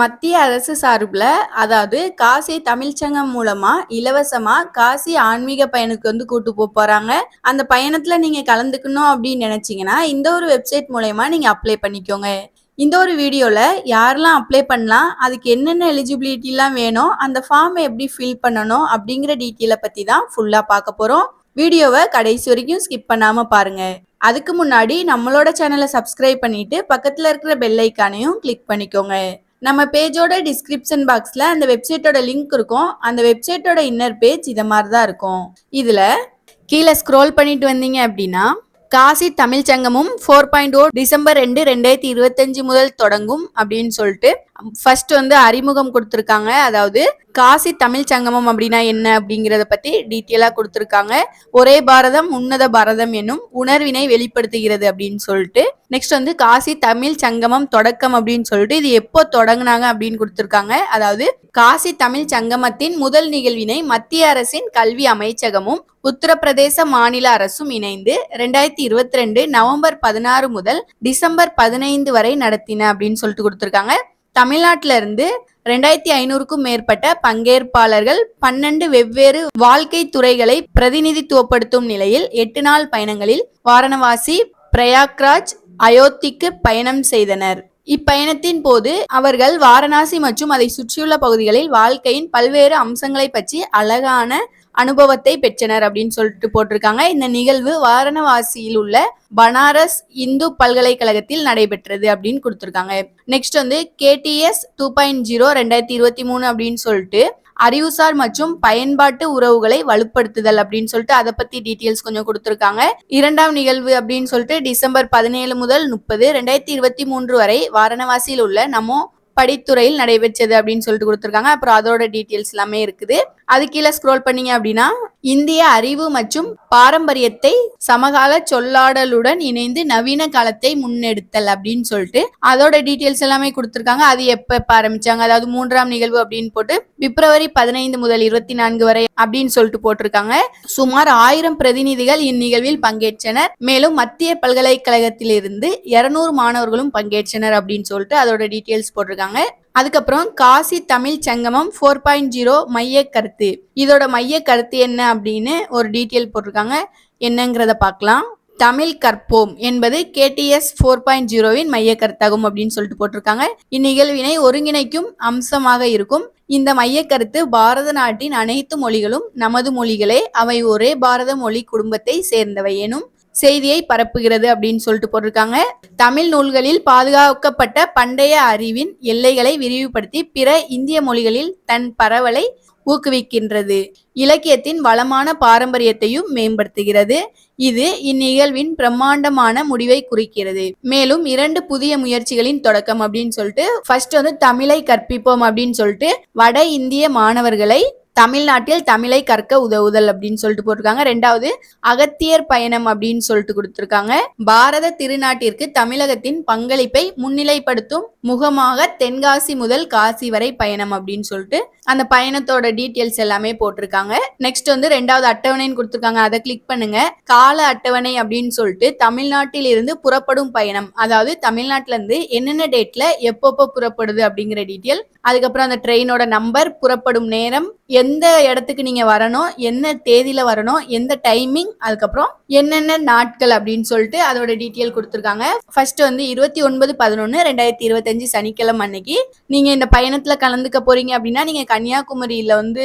மத்திய அரசு சார்பில் அதாவது காசி தமிழ்ச்சங்கம் மூலமா இலவசமா காசி ஆன்மீக பயணத்துக்கு வந்து கூட்டு போக போறாங்க. அந்த பயணத்துல நீங்க கலந்துக்கணும் அப்படின்னு நினைச்சீங்கன்னா இந்த ஒரு வெப்சைட் மூலயமா நீங்க அப்ளை பண்ணிக்கோங்க. இந்த ஒரு வீடியோல யாரெல்லாம் அப்ளை பண்ணலாம் அதுக்கு என்னென்ன எலிஜிபிலிட்டிலாம் வேணும் அந்த ஃபார்மை எப்படி ஃபில் பண்ணணும் அப்படிங்கிற டீட்டெயிலை பத்தி தான் ஃபுல்லா பார்க்க போறோம். வீடியோவை கடைசி வரைக்கும் ஸ்கிப் பண்ணாம பாருங்க. அதுக்கு முன்னாடி நம்மளோட சேனலை சப்ஸ்கிரைப் பண்ணிட்டு பக்கத்துல இருக்கிற பெல் ஐக்கானையும் கிளிக் பண்ணிக்கோங்க. நம்ம பேஜோட டிஸ்கிரிப்ஷன் பாக்ஸில் அந்த வெப்சைட்டோட லிங்க் இருக்கும். அந்த வெப்சைட்டோட இன்னர் பேஜ் இதை மாதிரி தான் இருக்கும். இதில் கீழே ஸ்க்ரோல் பண்ணிட்டு வந்தீங்க அப்படின்னா காசி தமிழ் சங்கமும் ஃபோர் பாயிண்ட் ஓ டிசம்பர் ரெண்டு ரெண்டாயிரத்தி இருபத்தஞ்சு முதல் தொடங்கும் அப்படின்னு சொல்லிட்டு ஃபர்ஸ்ட் வந்து அறிமுகம் கொடுத்துருக்காங்க. அதாவது காசி தமிழ் சங்கமம் அப்படின்னா என்ன அப்படிங்கிறத பத்தி டீட்டெயிலா கொடுத்துருக்காங்க. ஒரே பாரதம் உன்னத பாரதம் என்னும் உணர்வினை வெளிப்படுத்துகிறது அப்படின்னு சொல்லிட்டு. நெக்ஸ்ட் வந்து காசி தமிழ் சங்கமம் தொடக்கம் அப்படின்னு சொல்லிட்டு இது எப்போ தொடங்கினாங்க அப்படின்னு கொடுத்துருக்காங்க. அதாவது காசி தமிழ் சங்கமத்தின் முதல் நிகழ்வினை மத்திய அரசின் கல்வி அமைச்சகமும் உத்தரப்பிரதேச மாநில அரசும் இணைந்து ரெண்டாயிரத்தி இருபத்தி ரெண்டு நவம்பர் பதினாறு முதல் டிசம்பர் பதினைந்து வரை நடத்தின அப்படின்னு சொல்லிட்டு கொடுத்துருக்காங்க. தமிழ்நாட்டில இருந்து ரெண்டாயிரத்தி ஐநூறுக்கும் மேற்பட்ட பங்கேற்பாளர்கள் பன்னெண்டு வெவ்வேறு வாழ்க்கை துறைகளை பிரதிநிதித்துவப்படுத்தும் நிலையில் எட்டு நாள் பயணங்களில் வாரணவாசி பிரயாக்ராஜ் அயோத்திக்கு பயணம் செய்தனர். இப்பயணத்தின் போது அவர்கள் வாரணாசி மற்றும் அதை சுற்றியுள்ள பகுதிகளில் வாழ்க்கையின் பல்வேறு அம்சங்களை பற்றி அழகான அனுபவத்தை பெற்றனர் அப்படின்னு சொல்லிட்டு போட்டிருக்காங்க. இந்த நிகழ்வு வாரணவாசியில் உள்ள பனாரஸ் இந்து பல்கலைக்கழகத்தில் நடைபெற்றது அப்படின்னு கொடுத்துருக்காங்க. நெக்ஸ்ட் வந்து கேடிஎஸ் டூ பாயிண்ட் ஜீரோ ரெண்டாயிரத்தி இருபத்தி மூணு அப்படின்னு சொல்லிட்டு அறிவுசார் மற்றும் பயன்பாட்டு உறவுகளை வலுப்படுத்துதல் அப்படின்னு சொல்லிட்டு அதை பத்தி டீட்டெயில்ஸ் கொஞ்சம் கொடுத்துருக்காங்க. இரண்டாம் நிகழ்வு அப்படின்னு சொல்லிட்டு டிசம்பர் பதினேழு முதல் முப்பது ரெண்டாயிரத்தி இருபத்தி மூன்று வரை வாரணவாசியில் உள்ள நமோ படித்துறையில் நடைபெற்றது அப்படின்னு சொல்லிட்டு கொடுத்துருக்காங்க. அப்புறம் அதோட டீட்டெயில்ஸ் எல்லாமே இருக்குது. அது கீழே ஸ்க்ரோல் பண்ணீங்க அப்படின்னா இந்திய அறிவு மற்றும் பாரம்பரியத்தை சமகால சொல்லாடலுடன் இணைந்து நவீன காலத்தை முன்னெடுத்தல் அப்படின்னு சொல்லிட்டு அதோட டீட்டெயில்ஸ் எல்லாமே கொடுத்துருக்காங்க. அது எப்ப ஆரம்பிச்சாங்க? அதாவது மூன்றாம் நிகழ்வு அப்படின்னு போட்டு பிப்ரவரி பதினைந்து முதல் இருபத்தி நான்கு வரை அப்படின்னு சொல்லிட்டு போட்டிருக்காங்க. சுமார் ஆயிரம் பிரதிநிதிகள் இந்நிகழ்வில் பங்கேற்றனர். மேலும் மத்திய பல்கலைக்கழகத்திலிருந்து இருநூறு மாணவர்களும் பங்கேற்றனர் அப்படின்னு சொல்லிட்டு அதோட டீட்டெயில்ஸ் போட்டிருக்காங்க. அதுக்கப்புறம் காசி தமிழ் சங்கமம் ஃபோர் பாயிண்ட் ஜீரோ மைய கருத்து இதோட மைய கருத்து என்ன அப்படின்னு ஒரு டீட்டெயில் போட்டிருக்காங்க. என்னங்கிறத பார்க்கலாம். தமிழ் கற்போம் என்பது கேடிஎஸ் ஃபோர் பாயிண்ட் ஜீரோவின் மைய கருத்தாகும் அப்படின்னு சொல்லிட்டு போட்டிருக்காங்க. இந்நிகழ்வினை ஒருங்கிணைக்கும் அம்சமாக இருக்கும். இந்த மைய கருத்து பாரத நாட்டின் அனைத்து மொழிகளும் நமது மொழிகளே. அவை ஒரே பாரத மொழி குடும்பத்தை சேர்ந்தவை எனும் செய்தியை பரப்புகிறது அப்படின்னு சொல்லிட்டு போட்டிருக்காங்க. தமிழ் நூல்களில் பாதுகாக்கப்பட்ட பண்டைய அறிவின் எல்லைகளை விரிவுபடுத்தி பிற இந்திய மொழிகளில் தன் பரவலை ஊக்குவிக்கின்றது. இலக்கியத்தின் வளமான பாரம்பரியத்தையும் மேம்படுத்துகிறது. இது இந்நிகழ்வின் பிரம்மாண்டமான முடிவை குறிக்கிறது. மேலும் இரண்டு புதிய முயற்சிகளின் தொடக்கம் அப்படின்னு சொல்லிட்டு ஃபர்ஸ்ட் வந்து தமிழை கற்பிப்போம் அப்படின்னு சொல்லிட்டு வட இந்திய மாணவர்களை தமிழ்நாட்டில் தமிழை கற்க உதவுதல் அப்படின்னு சொல்லிட்டு போட்டிருக்காங்க. ரெண்டாவது அகத்தியர் பயணம் அப்படின்னு சொல்லிட்டு கொடுத்துருக்காங்க. பாரத திருநாட்டிற்கு தமிழகத்தின் பங்களிப்பை முன்னிலைப்படுத்தும் முகமாக தென்காசி முதல் காசி வரை பயணம் அப்படின்னு சொல்லிட்டு அந்த பயணத்தோட டீட்டெயில்ஸ் எல்லாமே போட்டிருக்காங்க. நெக்ஸ்ட் வந்து ரெண்டாவது அட்டவணைன்னு கொடுத்துருக்காங்க. அதை கிளிக் பண்ணுங்க. கால அட்டவணை அப்படின்னு சொல்லிட்டு தமிழ்நாட்டில் இருந்து புறப்படும் பயணம். அதாவது தமிழ்நாட்டில இருந்து என்னென்ன டேட்ல எப்பப்போ புறப்படுது அப்படிங்கிற டீட்டெயில் அதுக்கப்புறம் அந்த ட்ரெயினோட நம்பர் புறப்படும் நேரம் எந்த இடத்துக்கு நீங்க வரணும் என்ன தேதியில வரணும் எந்த டைமிங் அதுக்கப்புறம் என்னென்ன நாட்கள் அப்படின்னு சொல்லிட்டு அதோட டீட்டெயில் கொடுத்துருக்காங்க. ஃபர்ஸ்ட் வந்து இருபத்தி ஒன்பது பதினொன்று ரெண்டாயிரத்தி இருபத்தஞ்சு சனிக்கிழமை அன்னைக்கு நீங்க இந்த பயணத்துல கலந்துக்க போறீங்க அப்படின்னா நீங்க கன்னியாகுமரியில வந்து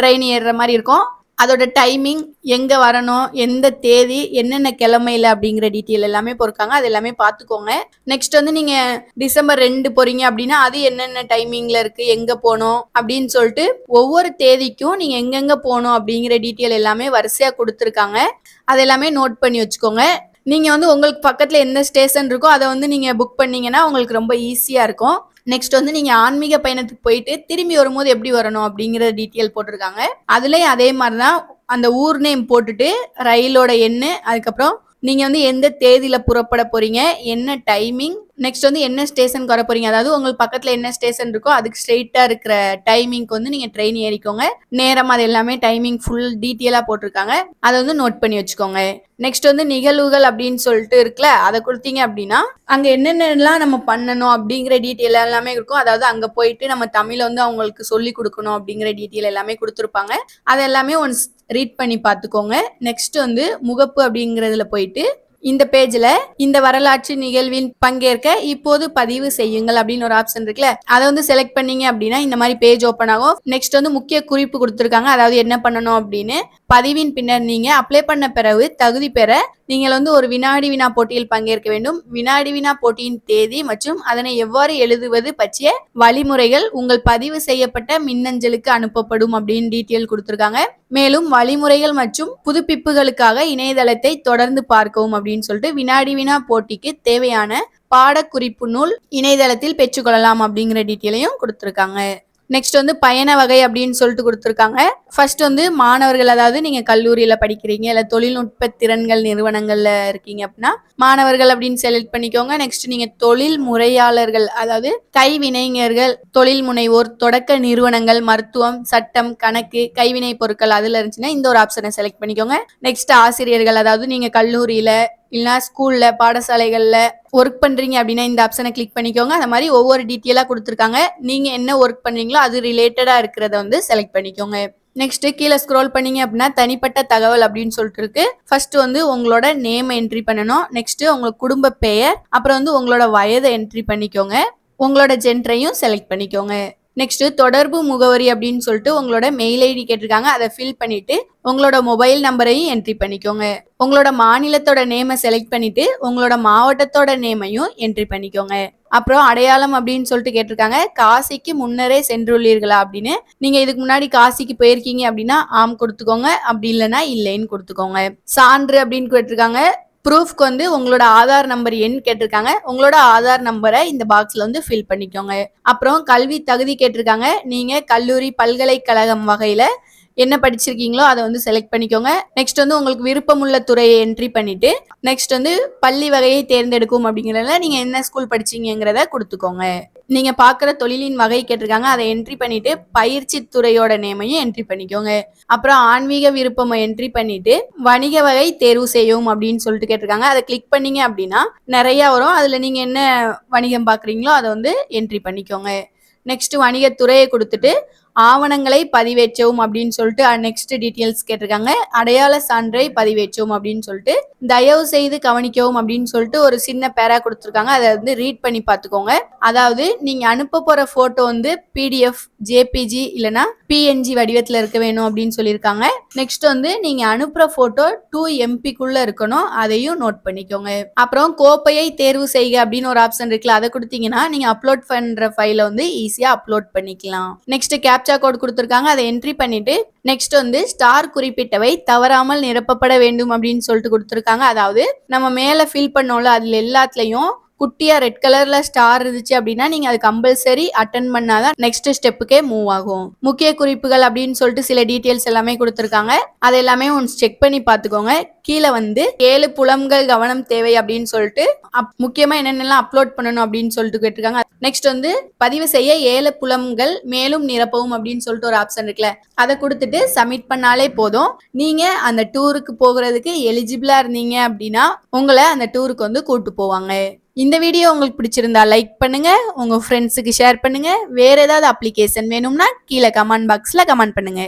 ட்ரெயின் ஏறுற மாதிரி இருக்கும். அதோட டைமிங் எங்கே வரணும் எந்த தேதி என்னென்ன கிழமையில அப்படிங்கிற டீட்டெயில் எல்லாமே பொறுக்காங்க. அது எல்லாமே பார்த்துக்கோங்க நெக்ஸ்ட் வந்து நீங்கள் டிசம்பர் ரெண்டு போறீங்க அப்படின்னா அது என்னென்ன டைமிங்கில் இருக்குது எங்கே போகணும் அப்படின்னு சொல்லிட்டு ஒவ்வொரு தேதிக்கும் நீங்கள் எங்கெங்கே போகணும் அப்படிங்கிற டீட்டெயில் எல்லாமே வரிசையாக கொடுத்துருக்காங்க. அது எல்லாமே நோட் பண்ணி வச்சுக்கோங்க. நீங்கள் வந்து உங்களுக்கு பக்கத்தில் எந்த ஸ்டேஷன் இருக்கோ அதை வந்து நீங்கள் புக் பண்ணீங்கன்னா உங்களுக்கு ரொம்ப ஈஸியாக இருக்கும். நெக்ஸ்ட் வந்து நீங்கள் ஆன்மீக பயணத்துக்கு போயிட்டு திரும்பி வரும்போது எப்படி வரணும் அப்படிங்கிற டீட்டெயில் போட்டிருக்காங்க. அதுலேயும் அதே மாதிரி தான் அந்த ஊர் நேம் போட்டுட்டு ரயிலோட எண்ணு அதுக்கப்புறம் நீங்கள் வந்து எந்த தேதியில் புறப்பட போகிறீங்க என்ன டைமிங் நெக்ஸ்ட் வந்து என்ன ஸ்டேஷனுக்கு வர போறீங்க அதாவது உங்களுக்கு பக்கத்துல என்ன ஸ்டேஷன் இருக்கோ அதுக்கு ஸ்ட்ரெயிட்டா இருக்கிற டைமிங்க்கு வந்து நீங்க ட்ரெயின் ஏறிக்கோங்க. நேரம் அது எல்லாமே டைமிங் ஃபுல் டீட்டெயிலா போட்டிருக்காங்க. அதை வந்து நோட் பண்ணி வச்சுக்கோங்க. நெக்ஸ்ட் வந்து நிகழ்வுகள் அப்படின்னு சொல்லிட்டு இருக்குல்ல அதை கொடுத்தீங்க அப்படின்னா அங்க என்னென்னலாம் நம்ம பண்ணணும் அப்படிங்கிற டீட்டெயில் எல்லாமே இருக்கும். அதாவது அங்க போயிட்டு நம்ம தமிழ் வந்து அவங்களுக்கு சொல்லி கொடுக்கணும் அப்படிங்கிற டீட்டெயில் எல்லாமே கொடுத்துருப்பாங்க. அது எல்லாமே ஒன்ஸ் ரீட் பண்ணி பார்த்துக்கோங்க. நெக்ஸ்ட் வந்து முகப்பு அப்படிங்கிறதுல போயிட்டு இந்த பேஜ்ல இந்த வரலாற்று நிகழ்வின் பங்கேற்க இப்போது பதிவு செய்யுங்கள் அப்படின்னு ஒரு ஆப்ஷன் இருக்குல்ல. அதை வந்து செலக்ட் பண்ணீங்க அப்படின்னா இந்த மாதிரி பேஜ் ஓப்பன் ஆகும். நெக்ஸ்ட் வந்து முக்கிய குறிப்பு கொடுத்துருக்காங்க. அதாவது என்ன பண்ணணும் அப்படின்னு பதிவின் பின்னர் நீங்க அப்ளை பண்ண பிறகு தகுதி பெற நீங்கள் வந்து ஒரு வினாடி வினா போட்டியில் பங்கேற்க வேண்டும். வினாடி வினா போட்டியின் தேதி மற்றும் அதனை எவ்வாறு எழுதுவது பற்றிய வழிமுறைகள் உங்கள் பதிவு செய்யப்பட்ட மின்னஞ்சலுக்கு அனுப்பப்படும் அப்படின்னு டீட்டெயில் கொடுத்துருக்காங்க. மேலும் வழிமுறைகள் மற்றும் புதுப்பிப்புகளுக்காக இணையதளத்தை தொடர்ந்து பார்க்கவும் அப்படின்னு சொல்லிட்டு வினாடி வினா போட்டிக்கு தேவையான பாடக்குறிப்பு நூல் இணையதளத்தில் பெற்றுக்கொள்ளலாம் அப்படிங்கிற டீட்டெயிலையும் கொடுத்துருக்காங்க. நெக்ஸ்ட் வந்து பயண வகை அப்படின்னு சொல்லிட்டு கொடுத்துருக்காங்க. ஃபர்ஸ்ட் வந்து மாணவர்கள் அதாவது நீங்க கல்லூரியில படிக்கிறீங்க இல்ல தொழில்நுட்ப திறன்கள் நிறுவனங்கள்ல இருக்கீங்க அப்படின்னா மாணவர்கள் அப்படின்னு செலக்ட் பண்ணிக்கோங்க. நெக்ஸ்ட் நீங்க தொழில் முறையாளர்கள் அதாவது கைவினைஞர்கள் தொழில் முனைவோர் தொடக்க நிறுவனங்கள் மருத்துவம் சட்டம் கணக்கு கைவினை பொருட்கள் அதுல இருந்துச்சுன்னா இந்த ஒரு ஆப்ஷனை செலக்ட் பண்ணிக்கோங்க. நெக்ஸ்ட் ஆசிரியர்கள் அதாவது நீங்க கல்லூரியில இல்லைனா ஸ்கூலில் பாடசாலைகளில் ஒர்க் பண்ணுறீங்க அப்படின்னா இந்த ஆப்ஷனை கிளிக் பண்ணிக்கோங்க. அந்த மாதிரி ஒவ்வொரு டீட்டெயிலாக கொடுத்துருக்காங்க. நீங்கள் என்ன ஒர்க் பண்ணுறீங்களோ அது ரிலேட்டடாக இருக்கிறத வந்து செலக்ட் பண்ணிக்கோங்க. நெக்ஸ்ட் கீழே ஸ்க்ரோல் பண்ணீங்க அப்படின்னா தனிப்பட்ட தகவல் அப்படின்னு சொல்லிட்டு இருக்கு. ஃபர்ஸ்ட் வந்து உங்களோட நேம் என்ட்ரி பண்ணணும். நெக்ஸ்ட் உங்களோட குடும்ப பெயர் அப்புறம் வந்து உங்களோட வயதை என்ட்ரி பண்ணிக்கோங்க. உங்களோட ஜென்டரையும் செலக்ட் பண்ணிக்கோங்க. நெக்ஸ்ட் தொடர்பு முகவரி அப்படின்னு சொல்லிட்டு உங்களோட மெயில் ஐடி கேட்டிருக்காங்க. அதை ஃபில் பண்ணிட்டு உங்களோட மொபைல் நம்பரையும் என்ட்ரி பண்ணிக்கோங்க. உங்களோட மாநிலத்தோட நேமை செலக்ட் பண்ணிட்டு உங்களோட மாவட்டத்தோட நேமையும் என்ட்ரி பண்ணிக்கோங்க. அப்புறம் அடையாளம் அப்படின்னு சொல்லிட்டு கேட்டிருக்காங்க. காசிக்கு முன்னரே சென்றுள்ளீர்களா அப்படின்னு. நீங்க இதுக்கு முன்னாடி காசிக்கு போயிருக்கீங்க அப்படின்னா ஆம் கொடுத்துக்கோங்க. அப்படி இல்லைன்னா இல்லைன்னு கொடுத்துக்கோங்க. சான்று அப்படின்னு கேட்டிருக்காங்க. ப்ரூஃப்க்கு வந்து உங்களோட ஆதார் நம்பர் எண் கேட்டிருக்காங்க. உங்களோட ஆதார் நம்பரை இந்த பாக்ஸ்ல வந்து ஃபில் பண்ணிக்கோங்க. அப்புறம் கல்வி தகுதி கேட்டிருக்காங்க. நீங்க கல்லூரி பல்கலைக்கழகம் வகையில என்ன படிச்சிருக்கீங்களோ அதை வந்து செலக்ட் பண்ணிக்கோங்க. நெக்ஸ்ட் வந்து உங்களுக்கு விருப்பமுள்ள துறையை என்ட்ரி பண்ணிட்டு நெக்ஸ்ட் வந்து பள்ளி வகையை தேர்ந்தெடுக்கும் அப்படிங்கிறதுல நீங்க என்ன ஸ்கூல் படிச்சீங்கிறத கொடுத்துக்கோங்க. நீங்க பாக்குற தொழிலின் வகை கேட்டிருக்காங்க. அதை என்ட்ரி பண்ணிட்டு பயிற்சி துறையோட நேமையும் என்ட்ரி பண்ணிக்கோங்க. அப்புறம் ஆன்மீக விருப்பம் என்ட்ரி பண்ணிட்டு வணிக வகை தேர்வு செய்யும் அப்படின்னு சொல்லிட்டு கேட்டிருக்காங்க. அதை கிளிக் பண்ணீங்க அப்படின்னா நிறைய வரும். அதுல நீங்க என்ன வணிகம் பாக்குறீங்களோ அதை வந்து என்ட்ரி பண்ணிக்கோங்க. நெக்ஸ்ட் வணிகத்துறையை கொடுத்துட்டு ஆவணங்களை பதிவேற்றவும் அப்படின்னு சொல்லிட்டு நெக்ஸ்ட் டீட்டெயில்ஸ் கேட்டிருக்காங்க. அடையாள சான்றை பதிவேற்றவும் அப்படின்னு சொல்லிட்டு தயவு செய்து கவனிக்கவும் அப்படின்னு சொல்லிட்டு ஒரு சின்ன பேரா கொடுத்துருக்காங்க. அதை வந்து ரீட் பண்ணி பார்த்துக்கோங்க. அதாவது நீங்க அனுப்ப போற போட்டோ வந்து பிடிஎஃப் ஜேபிஜி இல்லைன்னா பிஎன்ஜி வடிவத்தில் இருக்க வேணும் அப்படின்னு சொல்லியிருக்காங்க. நெக்ஸ்ட் வந்து நீங்க அனுப்புற போட்டோ டூ எம்பிக்குள்ள இருக்கணும். அதையும் நோட் பண்ணிக்கோங்க. அப்புறம் கோப்பையை தேர்வு செய்க அப்படின்னு ஒரு ஆப்ஷன் இருக்குல்ல அதை கொடுத்தீங்கன்னா நீங்க அப்லோட் பண்ற ஃபைலை வந்து ஈஸியா அப்லோட் பண்ணிக்கலாம். நெக்ஸ்ட் கேப்சா கோட் கொடுத்துருக்காங்க அதை என்ட்ரி பண்ணிட்டு நெக்ஸ்ட் வந்து ஸ்டார் குறிப்பிட்டவை தவறாமல் நிரப்பப்பட வேண்டும் அப்படின்னு சொல்லிட்டு கொடுத்துருக்காங்க. அதாவது நம்ம மேல ஃபில் பண்ணோம்ல அதுல எல்லாத்துலயும் குட்டியா ரெட் கலர்ல ஸ்டார் இருந்துச்சு அப்படின்னா நீங்க அது கம்பல்சரி அட்டன் பண்ணாதான் நெக்ஸ்ட் ஸ்டெப்புக்கே மூவ் ஆகும். முக்கிய குறிப்புகள் அப்படின்னு சொல்லிட்டு சில டீட்டெயில்ஸ் எல்லாமே கொடுத்துருக்காங்க. அது எல்லாமே ஒன்ஸ் செக் பண்ணி பார்த்துக்கோங்க. கீழே வந்து ஏழு புலம்கள் கவனம் தேவை அப்படின்னு சொல்லிட்டு முக்கியமா என்னென்னலாம் அப்லோட் பண்ணணும் அப்படின்னு சொல்லிட்டு கேட்டிருக்காங்க. நெக்ஸ்ட் வந்து பதிவு செய்ய ஏழு புலம்கள் மேலும் நிரப்பவும் அப்படின்னு சொல்லிட்டு ஒரு ஆப்ஷன் இருக்குல்ல. அதை கொடுத்துட்டு சப்மிட் பண்ணாலே போதும். நீங்க அந்த டூருக்கு போகிறதுக்கு எலிஜிபிளா இருந்தீங்க அப்படின்னா உங்களை அந்த டூருக்கு வந்து கூட்டு போவாங்க. இந்த வீடியோ உங்களுக்கு பிடிச்சிருந்தா லைக் பண்ணுங்க உங்க ஃப்ரெண்ட்ஸுக்கு ஷேர் பண்ணுங்க. வேற ஏதாவது அப்ளிகேஷன் வேணும்னா கீழே கமெண்ட் பாக்ஸ்ல கமெண்ட் பண்ணுங்க.